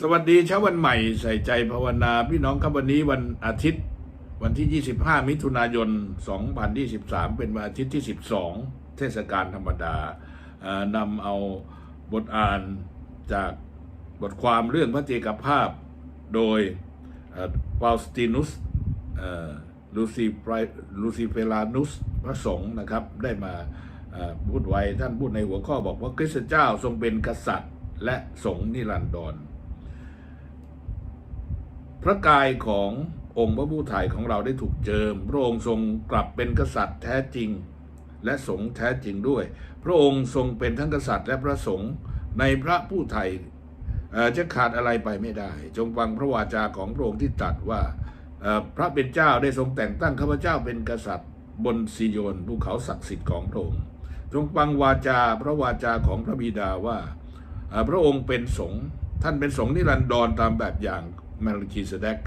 สวัสดีเช้าวันใหม่ใส่ใจภาวนา พี่น้องครับวันนี้วันอาทิตย์วันที่ 25 มิถุนายน 2023 เป็นวันอาทิตย์ที่ 12 เทศกาลธรรมดานำเอาบทอ่านจากบทความเรื่องพระเจกภาพโดยฟาสตินุสลูซิไพรลูซิเฟลานุสพระสงฆ์นะครับ ได้มาพูดไว้ท่านพูดในหัวข้อบอกว่าคริสตเจ้าทรงเป็นกษัตริย์ และสงฆ์นิรันดร พระกายขององค์พระผู้ถ่ายของเราได้ถูกเจิม พระองค์ทรงกลับเป็นกษัตริย์แท้จริง และสงฆ์แท้จริงด้วย พระองค์ทรงเป็นทั้งกษัตริย์และพระสงฆ์ในพระผู้ไถ่จะขาดอะไรไปไม่ได้ จงฟังพระวาจาของพระองค์ที่ตรัสว่าพระเป็นเจ้าได้ทรงแต่งตั้งข้าพเจ้าเป็นกษัตริย์บนซีโยนภูเขาศักดิ์สิทธิ์ของพระองค์จงฟังวาจาพระวาจาของพระบิดาว่า พระองค์เป็นสงฆ์ท่านเป็นสงฆ์นิรันดรตามแบบอย่าง มาลคีสเดก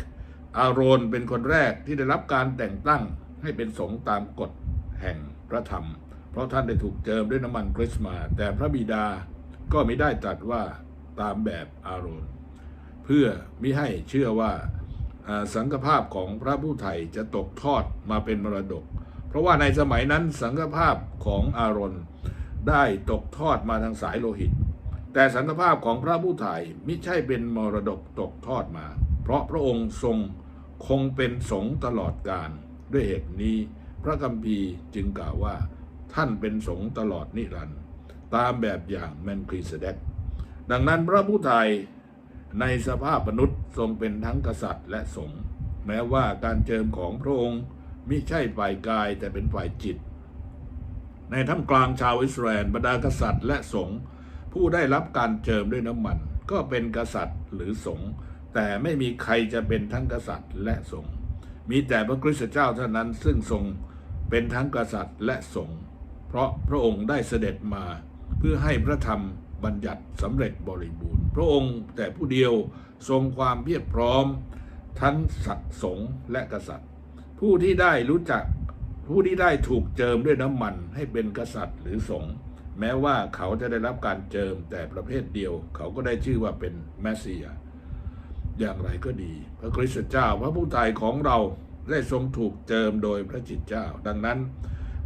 อาโรนเป็นคนแรกที่ได้รับการแต่งตั้งให้เป็นสงฆ์ตามกฎแห่งพระธรรม เพราะท่านได้ถูกเจิมด้วยน้ำมันคริสต์มาสแต่พระบิดาก็ไม่ได้ตรัสว่าตามแบบอาโรน เพื่อมิให้เชื่อว่าสังฆภาพของพระผู้ไถ่จะตกทอดมาเป็นมรดก เพราะว่าในสมัยนั้นสังฆภาพของอารอนได้ตกทอดมาทางสายโลหิต แต่สังฆภาพของพระผู้ไถ่มิใช่เป็นมรดกตกทอดมา เพราะพระองค์ทรงคงเป็นสงตลอดกาลด้วยเหตุนี้ พระคัมภีจึงกล่าวว่า ท่านเป็นสงตลอดนิรันดร์ตามแบบอย่างแมนครีสเดกดังนั้นพระผู้ไถ่ในสภาพมนุษย์ทรงเป็นทั้งกษัตริย์และสงฆ์แม้ว่าการเจิมของพระองค์มิใช่ฝ่ายกายแต่เป็นฝ่ายจิต ในท่ามกลางชาวอิสราเอลบรรดากษัตริย์และสงฆ์ ผู้ได้รับการเจิมด้วยน้ำมัน ก็เป็นกษัตริย์หรือสงฆ์แต่ไม่มีใครจะเป็นทั้งกษัตริย์และสงฆ์มีแต่พระคริสตเจ้าเท่านั้นซึ่งทรงเป็นทั้งกษัตริย์และสงฆ์เพราะพระองค์ได้เสด็จมาเพื่อให้พระธรรมบัญญัติสำเร็จบริบูรณ์ พระองค์แต่ผู้เดียวทรงความเพียรพร้อม ทั้งสัตว์สงฆ์และกษัตริย์ ผู้ที่ได้รู้จักผู้ที่ได้ถูกเจิมด้วยน้ำมันให้เป็นกษัตริย์หรือสงฆ์ แม้ว่าเขาจะได้รับการเจิมแต่ประเภทเดียว เขาก็ได้ชื่อว่าเป็นแมสเซีย อย่างไรก็ดี พระคริสต์เจ้าพระผู้ไถ่ของเราได้ทรงถูกเจิมโดยพระจิตเจ้า ดังนั้น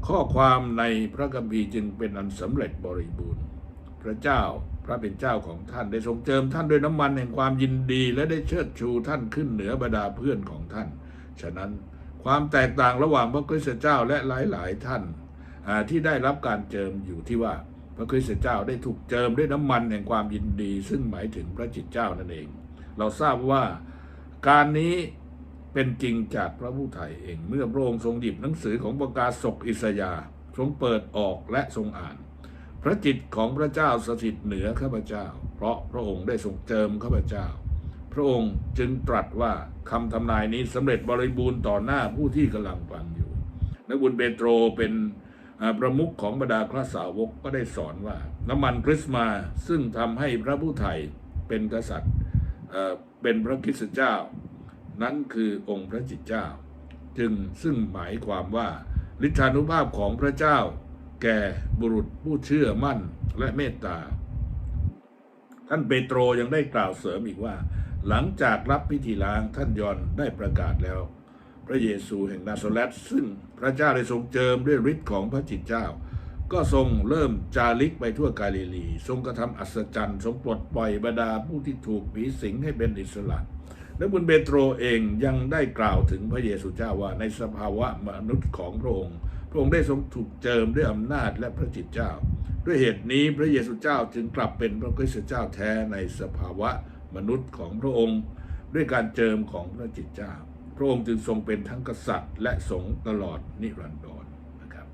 ข้อความในพระคัมภีร์จึงเป็นอันสำเร็จบริบูรณ์ พระเจ้าพระเป็นเจ้าของท่านได้ทรงเจิมท่านด้วยน้ำมันแห่งความยินดี และได้เชิดชูท่านขึ้นเหนือบรรดาเพื่อนของท่าน ฉะนั้นความแตกต่างระหว่างพระคริสต์เจ้าและหลาย ๆ ท่านอ่า ที่ได้รับการเจิมอยู่ที่ว่าพระคริสตเจ้าได้ถูกเจิมด้วยน้ำมันแห่งความยินดี ซึ่งหมายถึงพระจิตเจ้านั่นเอง เราทราบว่าการนี้เป็นจริงจากพระผู้ไถ่เองเมื่อพระองค์ทรงหยิบหนังสือของประกาศกอิสยาทรงเปิดออกและทรงอ่าน พระจิตของพระเจ้าสถิตเหนือข้าพเจ้า เพราะพระองค์ได้ทรงเจิมข้าพเจ้า พระองค์จึงตรัสว่าคำทำนายนี้สำเร็จบริบูรณ์ต่อหน้าผู้ที่กำลังฟังอยู่นักบุญเปโตรเป็น ประมุขของบรรดาพระสาวกก็ได้สอนว่า น้ำมันคริสต์มาซึ่งทำให้พระผู้ไถ่เป็นกษัตริย์เป็นพระคริสตเจ้า นั้นคือองค์พระจิตเจ้า จึงซึ่งหมายความว่าฤทธานุภาพของพระเจ้า แก่บุรุษผู้เชื่อมั่นและเมตตา ท่านเปโตรยังได้กล่าวเสริมอีกว่า หลังจากรับพิธีล้างท่านยอนได้ประกาศแล้ว ระเยซูแห่งนาซาเรตซึ่งพระเจ้าได้ทรงเจิมด้วยฤทธิ์ของพระจิตเจ้า ก็ทรงเริ่มจาริกไปทั่วกาลิลี ทรงกระทำอัศจรรย์ทรงปลดปล่อยบรรดาผู้ที่ถูกผีสิงให้เป็นอิสระและบุญเปโตรเองยังได้กล่าวถึงพระเยซูเจ้าว่าในสภาวะมนุษย์ของพระองค์ พระองค์ได้ทรงถูกเจิมด้วยอำนาจและพระจิตเจ้า ด้วยเหตุนี้พระเยซูเจ้าจึงกลับเป็นพระคริสตเจ้าแท้ในสภาวะมนุษย์ของพระองค์ ด้วยการเจิมของพระจิตเจ้า พระองค์จึงทรงเป็นทั้งกษัตริย์ และสงฆ์ตลอดนิรันดรนะครับ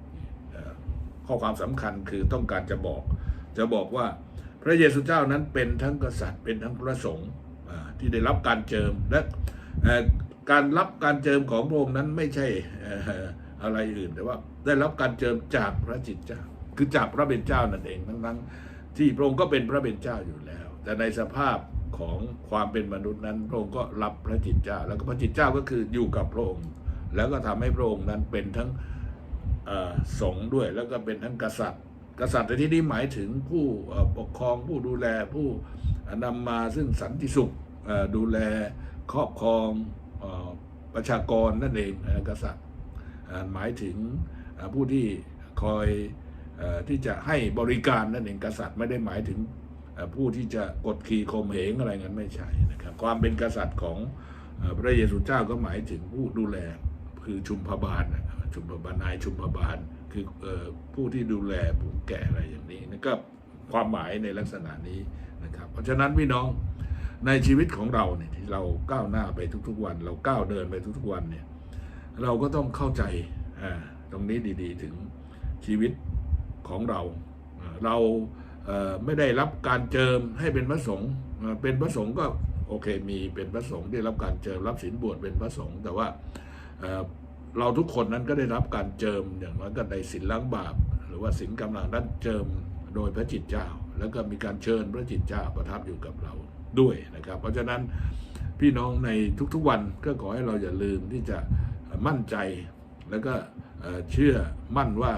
ข้อความสำคัญคือต้องการจะบอก จะบอกว่าพระเยซูเจ้านั้นเป็นทั้งกษัตริย์ เป็นทั้งพระสงฆ์ที่ได้รับการเจิมและการรับการเจิมของพระองค์นั้นไม่ใช่เอ่ออะไรอื่นแต่ว่าได้รับการเจิมจากพระจิตเจ้า คือจากพระเป็นเจ้านั่นเองทั้งๆที่พระองค์ก็เป็นพระเป็นเจ้าอยู่แล้ว แต่ในสภาพ ของความเป็นมนุษย์นั้นพระองค์ก็รับพระจิตเจ้า แล้วก็พระจิตเจ้าก็คืออยู่กับพระองค์ แล้วก็ทำให้พระองค์นั้นเป็นทั้งสงฆ์ด้วย แล้วก็เป็นทั้งกษัตริย์ กษัตริย์ในที่นี้หมายถึงผู้ปกครองผู้ดูแลผู้นำมาซึ่งสันติสุขดูแลครอบครองอประชากรนั่นเองกษัตริย์หมายถึงผู้ที่คอยอที่จะให้บริการนั่นเองกษัตริย์ไม่ได้หมายถึง ผู้ที่จะกดขี่ข่มเหงอะไรงั้นไม่ใช่นะครับความเป็นกษัตริย์ของพระเยซูเจ้าก็หมายถึงผู้ดูแลคือชุมพบาลนะครับชุมพบาลนายชุมพบาลคืออผู้ที่ดูแลผู้แก่อะไรอย่างนี้นั่นก็ความหมายในลักษณะนี้นะครับ เพราะฉะนั้นพี่น้องในชีวิตของเราเนี่ยที่เราก้าวหน้าไปทุกๆวัน เราก้าวเดินไปทุกๆวันเนี่ยเราก็ต้องเข้าใจตรงนี้ดีๆ ถึงชีวิตของเราเรา ไม่ได้รับการเจิมให้เป็นพระสงฆ์เป็นพระสงฆ์ก็โอเคมีเป็นพระสงฆ์ได้รับการเจิมรับศีลบวชเป็นพระสงฆ์แต่ว่าเราทุกคนนั้นก็ได้รับการเจิมอย่างน้อยก็ในศีลล้างบาป หรือว่าศีลกำลังนั้นเจิมโดยพระจิตเจ้า แล้วก็มีการเชิญพระจิตเจ้าประทับอยู่กับเราด้วยนะครับ เพราะฉะนั้นพี่น้องในทุกๆวันก็ขอให้เราอย่าลืมที่จะมั่นใจแล้วก็เชื่อมั่นว่า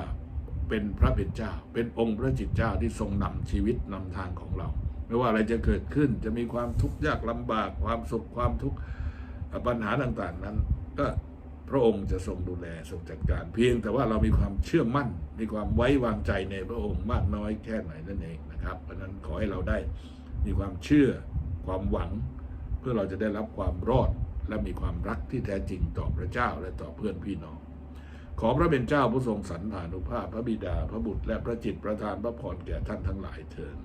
เป็นพระเป็นเจ้า เป็นองค์พระจิตเจ้าที่ทรงนำชีวิตนำทางของเรา ไม่ว่าอะไรจะเกิดขึ้นจะมีความทุกข์ยากลำบากความสุขความทุกข์ปัญหาต่างๆนั้น ก็พระองค์จะทรงดูแลทรงจัดการ เพียงแต่ว่าเรามีความเชื่อมั่น มีความไว้วางใจในพระองค์มากน้อยแค่ไหนนั่นเองนะครับเพราะนั้นขอให้เราได้มีความเชื่อความหวัง เพื่อเราจะได้รับความรอดและมีความรักที่แท้จริงต่อพระเจ้าและต่อเพื่อนพี่น้อง ขอพระเป็นเจ้าผู้ทรงสรรผานุภาพพระบิดา พระบุตรและพระจิตประทานพระพรแก่ท่านทั้งหลายเถิด